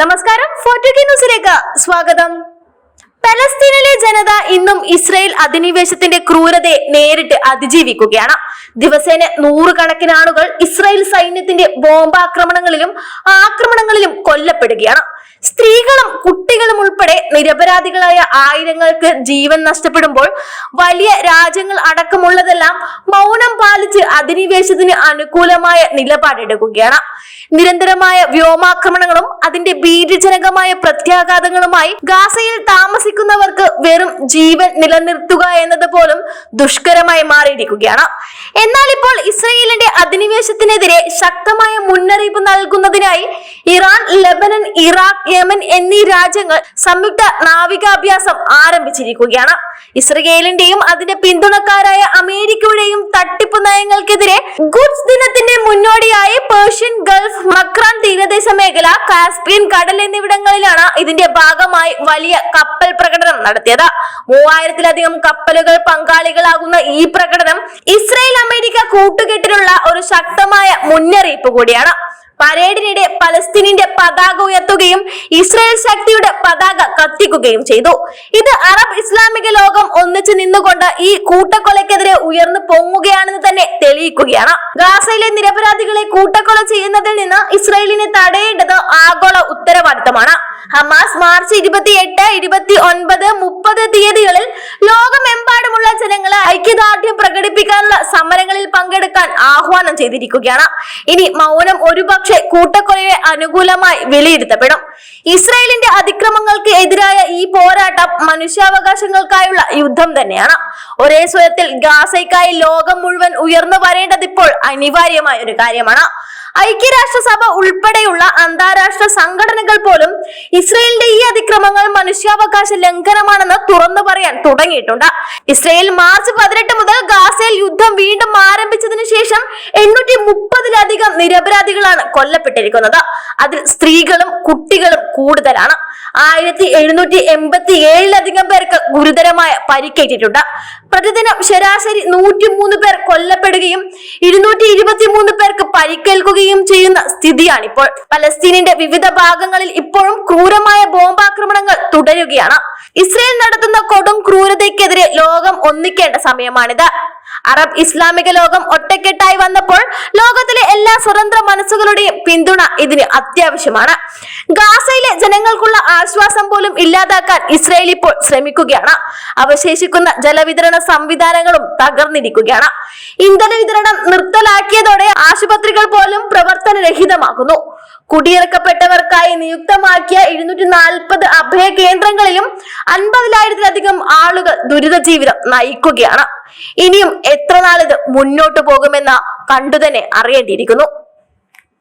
നമസ്കാരം ന്യൂസിലേക്ക് സ്വാഗതം. പലസ്തീനിലെ ജനത ഇന്നും ഇസ്രയേൽ അധിനിവേശത്തിന്റെ ക്രൂരതയെ നേരിട്ട് അതിജീവിക്കുകയാണ്. ദിവസേന നൂറുകണക്കിന് ആളുകൾ ഇസ്രയേൽ സൈന്യത്തിന്റെ ബോംബാക്രമണങ്ങളിലും ആക്രമണങ്ങളിലും കൊല്ലപ്പെടുകയാണ്. സ്ത്രീകളും കുട്ടികളും ഉൾപ്പെടെ നിരപരാധികളായ ആയിരങ്ങൾക്ക് ജീവൻ നഷ്ടപ്പെടുമ്പോൾ വലിയ രാജ്യങ്ങൾ അടക്കമുള്ളതെല്ലാം മൗനം പാലിച്ച് അധിനിവേശത്തിന് അനുകൂലമായ നിലപാടെടുക്കുകയാണ്. നിരന്തരമായ വ്യോമാക്രമണങ്ങളും അതിന്റെ ഭീതിജനകമായ പ്രത്യാഘാതങ്ങളുമായി ഗാസയിൽ താമസിക്കുന്നവർക്ക് വെറും ജീവൻ നിലനിർത്തുക എന്നത് പോലും ദുഷ്കരമായി മാറിയിരിക്കുകയാണ്. എന്നാൽ ഇപ്പോൾ ഇസ്രയേലിന്റെ അധിനിവേശത്തിനെതിരെ ശക്തമായ മുന്നറിയിപ്പ് നൽകുന്നതിനായി ഇറാൻ ലെബനൻ ഇറാഖ് യമൻ എന്നീ രാജ്യങ്ങൾ സംയുക്ത നാവികാഭ്യാസം ആരംഭിച്ചിരിക്കുകയാണ്. ഇസ്രയേലിന്റെയും അതിന്റെ പിന്തുണക്കാരായ അമേരിക്കയുടെയും തട്ടിപ്പ് നയങ്ങൾക്കെതിരെ ഗുഡ്സ് ദിനത്തിന്റെ മുന്നോടിയായി പേർഷ്യൻ ഗൾഫ് മക്രാൻ തീരദേശ മേഖല കാസ്പിയൻ കടൽ എന്നിവിടങ്ങളിലാണ് ഇതിന്റെ ഭാഗമായി വലിയ കപ്പൽ പ്രകടനം നടത്തിയത്. മൂവായിരത്തിലധികം കപ്പലുകൾ പങ്കാളികളാകുന്ന ഈ പ്രകടനം ഇസ്രയേൽ അമേരിക്ക കൂട്ടുകെട്ടിലുള്ള ഒരു ശക്തമായ മുന്നറിയിപ്പ് കൂടിയാണ്. പരേഡിനിടെ പലസ്തീനിന്റെ പതാക ഉയർത്തുകയും ഇസ്രായേൽ ശക്തിയുടെ പതാക കത്തിക്കുകയും ചെയ്തു. ഇത് അറബ് ഇസ്ലാമിക ലോകം ഒന്നിച്ചു നിന്നുകൊണ്ട് ഈ കൂട്ടക്കൊലക്കെതിരെ ഉയർന്നു പൊങ്ങുകയാണെന്ന് തെളിയിക്കുകയാണ്. ഗാസയിലെ നിരപരാധികളെ കൂട്ടക്കൊല ചെയ്യുന്നതിൽ നിന്ന് ഇസ്രായേലിനെ തടയേണ്ടത് ആഗോള ഉത്തരവാദിത്തമാണ്. ഹമാസ് മാർച്ച് ഇരുപത്തി എട്ട് ഇരുപത്തി ഒൻപത് മുപ്പത് തീയതികളിൽ ലോകമെമ്പാടുമുള്ള ജനങ്ങളെ ഐക്യദാർഢ്യം പ്രകടിപ്പിക്കാനുള്ള സമരങ്ങളിൽ പങ്കെടുക്കാൻ ആഹ്വാനം ചെയ്തിരിക്കുകയാണ്. ഇനി മൗനം ഒരുപക്ഷെ കൂട്ടക്കൊലയെ അനുകൂലമായി വിലയിരുത്തപ്പെടും. ഇസ്രായേലിന്റെ അതിക്രമങ്ങൾക്ക് എതിരായ ഈ പോരാട്ടം മനുഷ്യാവകാശങ്ങൾക്കായുള്ള യുദ്ധം തന്നെയാണ്. ഒരേ സ്വരത്തിൽ ഗാസയ്ക്കായി ലോകം മുഴുവൻ ഉയർന്നു വരേണ്ടത് ഇപ്പോൾ അനിവാര്യമായ ഒരു കാര്യമാണ്. ഐക്യരാഷ്ട്രസഭ ഉൾപ്പെടെയുള്ള അന്താരാഷ്ട്ര സംഘടനകൾ പോലും ഇസ്രയേലിന്റെ ഈ അതിക്രമങ്ങൾ മനുഷ്യാവകാശ ലംഘനമാണെന്ന് തുറന്നു പറയാൻ തുടങ്ങിയിട്ടുണ്ട്. ഇസ്രയേൽ മാർച്ച് പതിനെട്ട് മുതൽ ഗാസയിൽ യുദ്ധം വീണ്ടും ആരംഭിച്ചതിനു ശേഷം എണ്ണൂറ്റി മുപ്പതിലധികം നിരപരാധികളാണ് കൊല്ലപ്പെട്ടിരിക്കുന്നത്. അതിൽ സ്ത്രീകളും കുട്ടികളും കൂടുതലാണ്. ആയിരത്തി എഴുന്നൂറ്റി എൺപത്തി ഏഴിലധികം പേർക്ക് ഗുരുതരമായ പരിക്കേറ്റിട്ടുണ്ട്. പ്രതിദിനം ശരാശരി നൂറ്റി മൂന്ന് പേർ കൊല്ലപ്പെടുകയും ഇരുന്നൂറ്റി ഇരുപത്തി മൂന്ന് പേർക്ക് പരിക്കേൽക്കുകയും ചെയ്യുന്ന സ്ഥിതിയാണിപ്പോൾ. പലസ്തീനിന്റെ വിവിധ ഭാഗങ്ങളിൽ ഇപ്പോഴും ക്രൂരമായ ബോംബാക്രമണങ്ങൾ തുടരുകയാണ്. ഇസ്രയേൽ നടത്തുന്ന കൊടും ക്രൂരതയ്ക്കെതിരെ ലോകം ഒന്നിക്കേണ്ട സമയമാണിത്. അറബ് ഇസ്ലാമിക ലോകം ഒറ്റക്കെട്ടായി വന്നപ്പോൾ ലോകത്തിലെ എല്ലാ സ്വതന്ത്ര മനസ്സുകളുടെയും പിന്തുണ ഇതിന് അത്യാവശ്യമാണ്. ഗാസയിലെ ജനങ്ങൾക്കുള്ള ആശ്വാസം പോലും ഇല്ലാതാക്കാൻ ഇസ്രയേൽ ഇപ്പോൾ ശ്രമിക്കുകയാണ്. അവശേഷിക്കുന്ന ജലവിതരണ സംവിധാനങ്ങളും തകർന്നിരിക്കുകയാണ്. ഇന്ധന വിതരണം നിർത്തലാക്കിയതോടെ ആശുപത്രികൾ പോലും പ്രവർത്തനരഹിതമാക്കുന്നു. കുടിയിറക്കപ്പെട്ടവർക്കായി നിയുക്തമാക്കിയ എഴുന്നൂറ്റി നാൽപ്പത് അഭയ കേന്ദ്രങ്ങളിലും അൻപതിനായിരത്തിലധികം ആളുകൾ ദുരിത ജീവിതം നയിക്കുകയാണ്. ഇനിയും എത്ര നാളിത് മുന്നോട്ടു പോകുമെന്ന് കണ്ടുതന്നെ അറിയേണ്ടിയിരിക്കുന്നു.